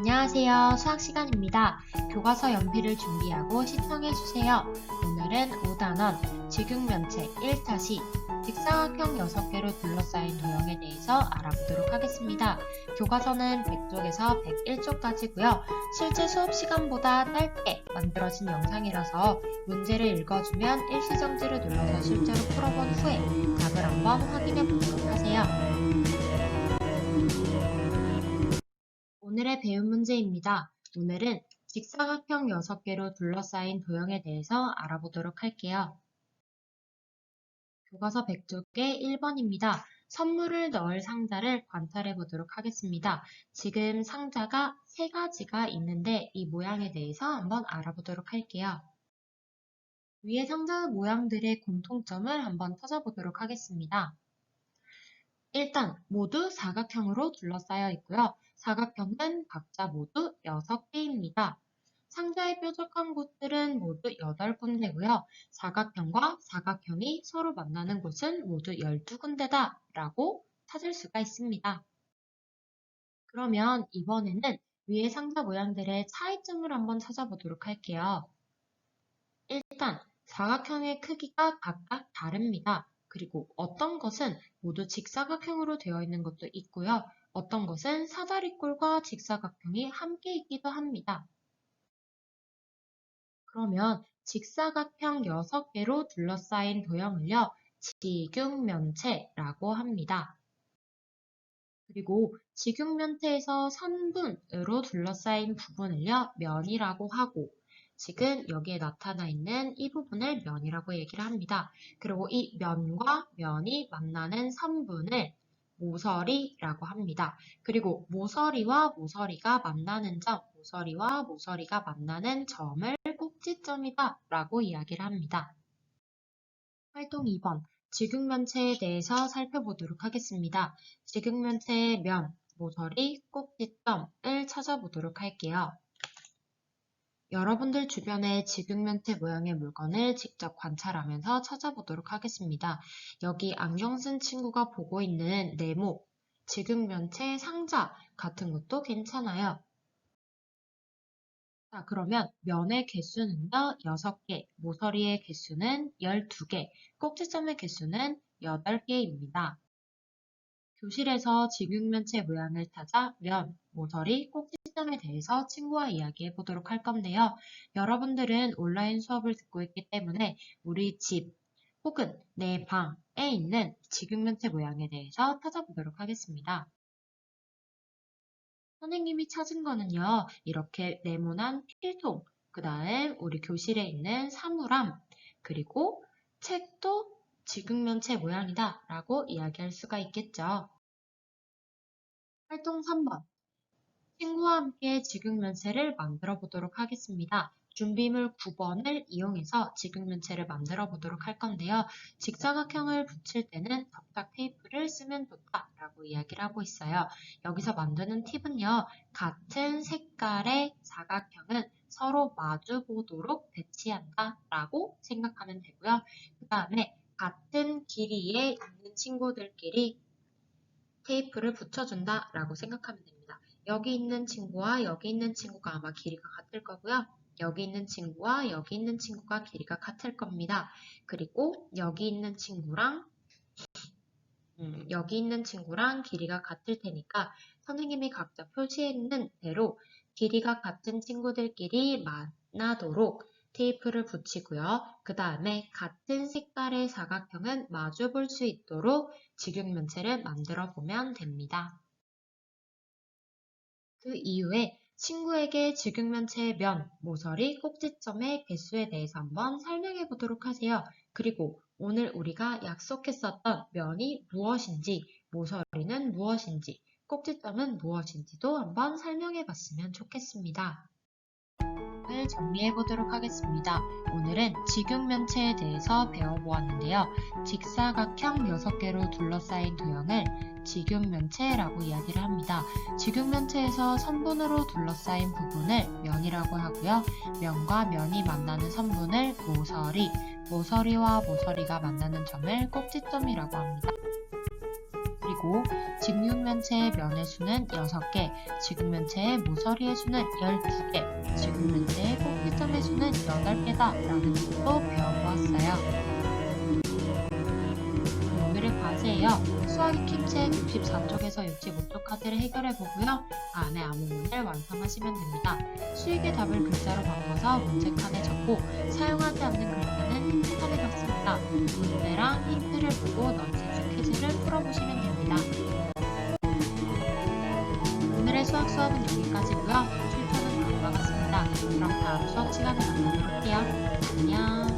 안녕하세요. 수학 시간입니다. 교과서 연필을 준비하고 시청해주세요. 오늘은 5단원 직육면체 1차시 직사각형 6개로 둘러싸인 도형에 대해서 알아보도록 하겠습니다. 교과서는 100쪽에서 101쪽까지고요. 실제 수업 시간보다 짧게 만들어진 영상이라서 문제를 읽어주면 일시정지를 눌러서 실제로 풀어본 후에 답을 한번 확인해 보도록 하세요. 오늘의 배운 문제입니다. 오늘은 직사각형 6개로 둘러싸인 도형에 대해서 알아보도록 할게요. 교과서 100쪽의 1번입니다. 선물을 넣을 상자를 관찰해 보도록 하겠습니다. 지금 상자가 세 가지가 있는데 이 모양에 대해서 한번 알아보도록 할게요. 위의 상자 모양들의 공통점을 한번 찾아보도록 하겠습니다. 일단 모두 사각형으로 둘러싸여 있고요. 사각형은 각자 모두 6개입니다. 상자에 뾰족한 곳들은 모두 8군데고요. 사각형과 사각형이 서로 만나는 곳은 모두 12군데다 라고 찾을 수가 있습니다. 그러면 이번에는 위의 상자 모양들의 차이점을 한번 찾아보도록 할게요. 일단 사각형의 크기가 각각 다릅니다. 그리고 어떤 것은 모두 직사각형으로 되어 있는 것도 있고요. 어떤 것은 사다리꼴과 직사각형이 함께 있기도 합니다. 그러면 직사각형 6개로 둘러싸인 도형을요, 직육면체라고 합니다. 그리고 직육면체에서 선분으로 둘러싸인 부분을요, 면이라고 하고, 지금 여기에 나타나 있는 이 부분을 면이라고 얘기를 합니다. 그리고 이 면과 면이 만나는 선분을 모서리라고 합니다. 그리고 모서리와 모서리가 만나는 점, 모서리와 모서리가 만나는 점을 꼭지점이다 라고 이야기를 합니다. 활동 2번 직육면체에 대해서 살펴보도록 하겠습니다. 직육면체의 면, 모서리, 꼭지점을 찾아보도록 할게요. 여러분들 주변의 직육면체 모양의 물건을 직접 관찰하면서 찾아보도록 하겠습니다. 여기 안경 쓴 친구가 보고 있는 네모, 직육면체 상자 같은 것도 괜찮아요. 자, 그러면 면의 개수는요, 6개, 모서리의 개수는 12개, 꼭지점의 개수는 8개입니다. 교실에서 직육면체 모양을 찾아 면, 모서리, 꼭지점에 대해서 친구와 이야기해 보도록 할 건데요. 여러분들은 온라인 수업을 듣고 있기 때문에 우리 집 혹은 내 방에 있는 직육면체 모양에 대해서 찾아보도록 하겠습니다. 선생님이 찾은 거는요, 이렇게 네모난 필통, 그 다음 우리 교실에 있는 사물함, 그리고 책도 직육면체 모양이다 라고 이야기할 수가 있겠죠. 활동 3번 친구와 함께 직육면체를 만들어 보도록 하겠습니다. 준비물 9번을 이용해서 직육면체를 만들어 보도록 할 건데요. 직사각형을 붙일 때는 접착 테이프를 쓰면 좋다라고 이야기를 하고 있어요. 여기서 만드는 팁은요. 같은 색깔의 사각형은 서로 마주 보도록 배치한다라고 생각하면 되고요. 그 다음에 같은 길이에 있는 친구들끼리 테이프를 붙여준다 라고 생각하면 됩니다. 여기 있는 친구와 여기 있는 친구가 아마 길이가 같을 거고요. 여기 있는 친구와 여기 있는 친구가 길이가 같을 겁니다. 그리고 여기 있는 친구랑 음, 여기 있는 친구랑 길이가 같을 테니까 선생님이 각자 표시해 있는 대로 길이가 같은 친구들끼리 만나도록 테이프를 붙이고요. 그 다음에 같은 색깔의 사각형은 마주 볼 수 있도록 직육면체를 만들어 보면 됩니다. 그 이후에 친구에게 직육면체의 면, 모서리, 꼭지점의 개수에 대해서 한번 설명해 보도록 하세요. 그리고 오늘 우리가 약속했었던 면이 무엇인지, 모서리는 무엇인지, 꼭지점은 무엇인지도 한번 설명해 봤으면 좋겠습니다. 을 정리해 보도록 하겠습니다. 오늘은 직육면체에 대해서 배워보았는데요. 직사각형 6개로 둘러싸인 도형을 직육면체라고 이야기를 합니다. 직육면체에서 선분으로 둘러싸인 부분을 면이라고 하고요. 면과 면이 만나는 선분을 모서리, 모서리와 모서리가 만나는 점을 꼭지점이라고 합니다. 그리고 직육면체의 면의 수는 6개, 직육면체의 모서리의 수는 12개, 직육면체의 꼭지점의 수는 8개다 라는 것도 배워보았어요. 오늘의 과제예요. 수학의 킹책 64쪽에서 65쪽 카드를 해결해 보고요. 다음에 암호문을 완성하시면 됩니다. 수익의 답을 글자로 바꿔서 문제 칸에 적고 사용하지 않는 글자는 힌트 칸에 적습니다. 문제랑 힌트를 보고 넌센스 퀴즈를 풀어보시면 됩니다. 수업은 여기까지고요. 출처는 다음 과 같습니다. 그럼 다음 수업 시간에 만나도록 해요. 안녕.